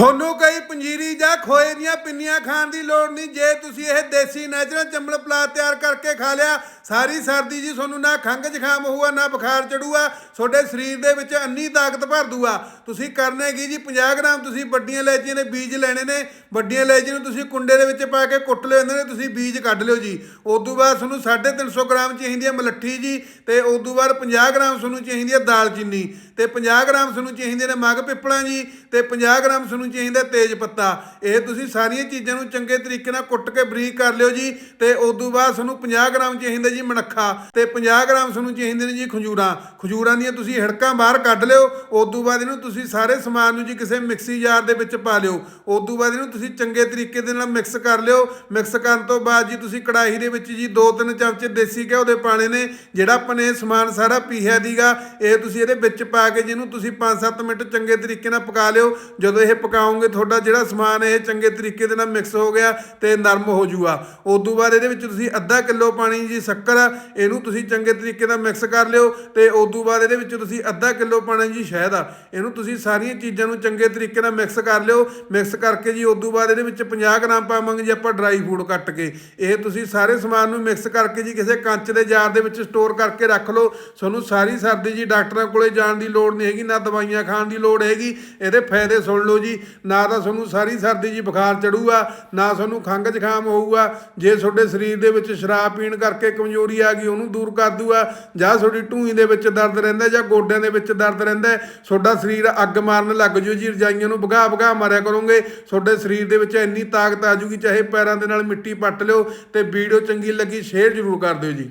ਸੋਨੂੰ ਕਈ ਪੰਜੀਰੀ ਜਾਂ ਖੋਏ ਦੀਆਂ ਪਿੰਨੀਆਂ ਖਾਣ ਦੀ ਲੋੜ ਨਹੀਂ। ਜੇ ਤੁਸੀਂ ਇਹ ਦੇਸੀ ਨੈਚੁਰਲ ਚੰਬਲ ਪਲਾ ਤਿਆਰ ਕਰਕੇ ਖਾ ਲਿਆ ਸਾਰੀ ਸਰਦੀ ਜੀ ਤੁਹਾਨੂੰ ਨਾ ਖੰਘ ਜ਼ੁਕਾਮ ਹੋਊਗਾ ਨਾ ਬੁਖਾਰ ਚੜੂਗਾ ਤੁਹਾਡੇ ਸਰੀਰ ਦੇ ਵਿੱਚ ਅੰਨੀ ਤਾਕਤ ਭਰ ਦੂਗਾ ਤੁਸੀਂ ਕਰਨਾ ਕੀ ਜੀ? 50 ਗ੍ਰਾਮ ਤੁਸੀਂ ਵੱਡੀਆਂ ਇਲਾਇਚੀਆਂ ਦੇ ਬੀਜ ਲੈਣੇ ਨੇ। ਵੱਡੀਆਂ ਇਲਾਇਚੀ ਨੂੰ ਤੁਸੀਂ ਕੁੰਡੇ ਦੇ ਵਿੱਚ ਪਾ ਕੇ ਕੁੱਟ ਲਿਓ ਇਹਨਾਂ ਦੇ ਤੁਸੀਂ ਬੀਜ ਕੱਢ ਲਿਓ ਜੀ। ਉਸ ਤੋਂ ਬਾਅਦ ਤੁਹਾਨੂੰ 350 ਗ੍ਰਾਮ ਚਾਹੀਦੀ ਹੈ ਮਲੱਠੀ ਜੀ, ਤੇ ਉਸ ਤੋਂ ਬਾਅਦ 50 ਗ੍ਰਾਮ ਤੁਹਾਨੂੰ ਚਾਹੀਦੀ ਹੈ ਦਾਲਚੀਨੀ ਤੇ 50 ਗ੍ਰਾਮ ਤੁਹਾਨੂੰ ਚਾਹੀਦੇ ਨੇ ਮਗ ਪਿੱਪਲਾਂ ਜੀ, ਤੇ 50 ਗ੍ਰਾਮ ਤੁਹਾਨੂੰ ਚਾਹੀਦਾ ਤੇਜ ਪੱਤਾ। ਇਹ ਤੁਸੀਂ ਸਾਰੀਆਂ ਚੀਜ਼ਾਂ ਨੂੰ ਚੰਗੇ ਤਰੀਕੇ ਨਾਲ ਕੁੱਟ ਕੇ ਬਰੀਕ ਕਰ ਲਿਓ ਜੀ, ਤੇ ਉਸ ਤੋਂ ਬਾਅਦ ਤੁਹਾਨੂੰ 50 ਗ੍ਰਾਮ ਚਾਹੀਦਾ ਜੀ ਮਣੱਖਾ ਤੇ 50 ਗ੍ਰਾਮ ਤੁਹਾਨੂੰ ਚਾਹੀਦੇ ਨੇ ਜੀ ਖਜੂਰਾਂ। ਖਜੂਰਾਂ ਦੀਆਂ ਤੁਸੀਂ ਹਿੜਕਾਂ ਬਾਹਰ ਕੱਢ ਲਿਓ ਉਸ ਤੋਂ ਬਾਅਦ ਇਹਨੂੰ ਤੁਸੀਂ ਸਾਰੇ ਸਮਾਨ ਨੂੰ ਜੀ ਕਿਸੇ ਮਿਕਸੀ ਜਾਰ ਦੇ ਵਿੱਚ ਪਾ ਲਿਓ। ਉਸ ਤੋਂ ਬਾਅਦ ਇਹਨੂੰ ਤੁਸੀਂ ਚੰਗੇ ਤਰੀਕੇ ਦੇ ਨਾਲ ਮਿਕਸ ਕਰ ਲਿਓ। ਮਿਕਸ ਕਰਨ ਤੋਂ ਬਾਅਦ ਜੀ ਤੁਸੀਂ ਕੜਾਹੀ ਦੇ ਵਿੱਚ ਜੀ 2-3 ਚਮਚੇ ਦੇਸੀ ਘਿਓ ਦੇ ਪਾਣੇ ਨੇ, ਜਿਹੜਾ ਆਪਾਂ ਨੇ ਸਮਾਨ ਸਾਰਾ ਪੀਹਿਆ ਦੀਗਾ, ਇਹ ਤੁਸੀਂ ਇਹਦੇ ਵਿੱਚ ਪਾ ਕੇ ਜਿਹਨੂੰ ਤੁਸੀਂ 5-7 ਮਿੰਟ ਚੰਗੇ ਤਰੀਕੇ ਨਾਲ ਪਕਾ ਲਿਓ। ਜਦੋਂ ਇਹ ਪਕਾਓਗੇ ਤੁਹਾਡਾ ਜਿਹੜਾ ਸਮਾਨ ਇਹ ਚੰਗੇ ਤਰੀਕੇ ਦੇ ਨਾਲ ਮਿਕਸ ਹੋ ਗਿਆ ਤੇ ਨਰਮ ਹੋ ਜਾਊਗਾ ਉਸ ਤੋਂ ਬਾਅਦ ਇਹਦੇ ਵਿੱਚ ਤੁਸੀਂ ਅੱਧਾ ਕਿਲੋ ਪਾਣੀ ਜੀ ਸ਼ੱਕਰ ਆ, ਇਹਨੂੰ ਤੁਸੀਂ ਚੰਗੇ ਤਰੀਕੇ ਨਾਲ ਮਿਕਸ ਕਰ ਲਿਓ ਤੇ ਉਸ ਤੋਂ ਬਾਅਦ ਇਹਦੇ ਵਿੱਚ ਤੁਸੀਂ ਅੱਧਾ ਕਿਲੋ ਪਾਣੀ ਜੀ ਸ਼ਹਿਦ ਆ ਇਹਨੂੰ ਤੁਸੀਂ ਸਾਰੀਆਂ ਚੀਜ਼ਾਂ ਨੂੰ ਚੰਗੇ ਤਰੀਕੇ ਨਾਲ ਮਿਕਸ ਕਰ ਲਿਓ। ਮਿਕਸ ਕਰਕੇ ਜੀ ਉਸ ਤੋਂ ਬਾਅਦ ਇਹਦੇ ਵਿੱਚ 50 ਗ੍ਰਾਮ ਪਾਵਾਂਗੇ ਜੀ ਆਪਾਂ ਡਰਾਈ ਫੂਡ ਕੱਟ ਕੇ। ਇਹ ਤੁਸੀਂ ਸਾਰੇ ਸਮਾਨ ਨੂੰ ਮਿਕਸ ਕਰਕੇ ਜੀ ਕਿਸੇ ਕੰਚ ਦੇ ਜਾਰ ਦੇ ਵਿੱਚ ਸਟੋਰ ਕਰਕੇ ਰੱਖ ਲਓ। ਤੁਹਾਨੂੰ ਸਾਰੀ ਸਰਦੀ ਜੀ ਡਾਕਟਰਾਂ ਕੋਲੇ ਜਾਣ ਦੀ ਲੋੜ ਨਹੀਂ ਹੈਗੀ ਨਾ ਦਵਾਈਆਂ ਖਾਣ ਦੀ ਲੋੜ ਹੈਗੀ। ਇਹਦੇ ਫਾਇਦੇ ਸੁਣ ਲਓ ਜੀ ਨਾ ਤਾਂ ਤੁਹਾਨੂੰ ਸਾਰੀ ਸਰਦੀ ਜੀ ਬੁਖਾਰ ਚੜੂਗਾ ਨਾ ਤੁਹਾਨੂੰ ਖੰਘ ਜ਼ੁਕਾਮ ਹੋਊਗਾ। ਜੇ ਤੁਹਾਡੇ ਸਰੀਰ ਦੇ ਵਿੱਚ ਸ਼ਰਾਬ ਪੀਣ ਕਰਕੇ ਕਮਜ਼ੋਰੀ ਆ ਗਈ, ਉਹਨੂੰ ਦੂਰ ਕਰ ਦੂਗਾ। ਜਾਂ ਤੁਹਾਡੀ ਢੂਈ ਦੇ ਵਿੱਚ ਦਰਦ ਰਹਿੰਦਾ ਜਾਂ ਗੋਡਿਆਂ ਦੇ ਵਿੱਚ ਦਰਦ ਰਹਿੰਦਾ, ਤੁਹਾਡਾ ਸਰੀਰ ਅੱਗ ਮਾਰਨ ਲੱਗ ਜੂ ਜੀ, ਰਜਾਈਆਂ ਨੂੰ ਭਗਾ ਭਗਾ ਮਾਰਿਆ ਕਰੋਗੇ। ਤੁਹਾਡੇ ਸਰੀਰ ਦੇ ਵਿੱਚ ਇੰਨੀ ਤਾਕਤ ਆ ਜੂਗੀ, ਚਾਹੇ ਪੈਰਾਂ ਦੇ ਨਾਲ ਮਿੱਟੀ ਪੱਟ ਲਿਓ ਤੇ ਵੀਡੀਓ ਚੰਗੀ ਲੱਗੀ, ਸ਼ੇਅਰ ਜ਼ਰੂਰ ਕਰ ਦਿਓ ਜੀ।